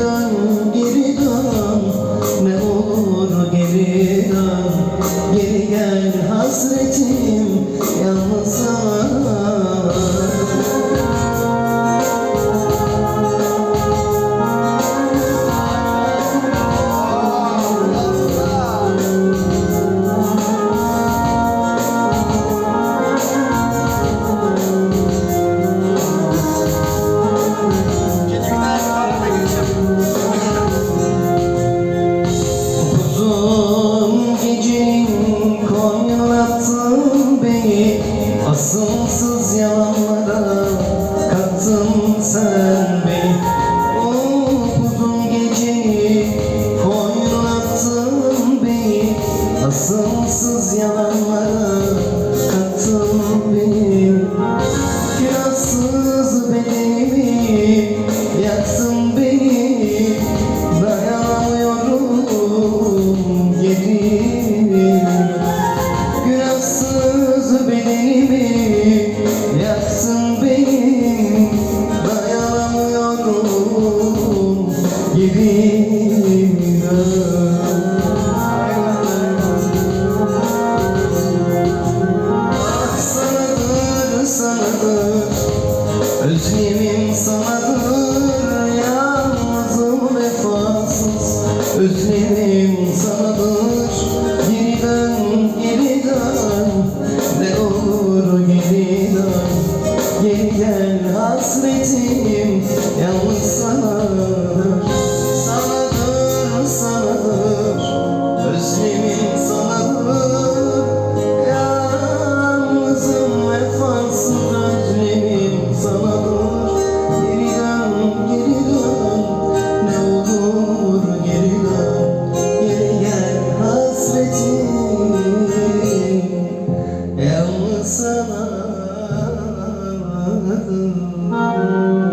done Yalnız yalanlara kattın beni Günahsız beni Özlemim sana Oh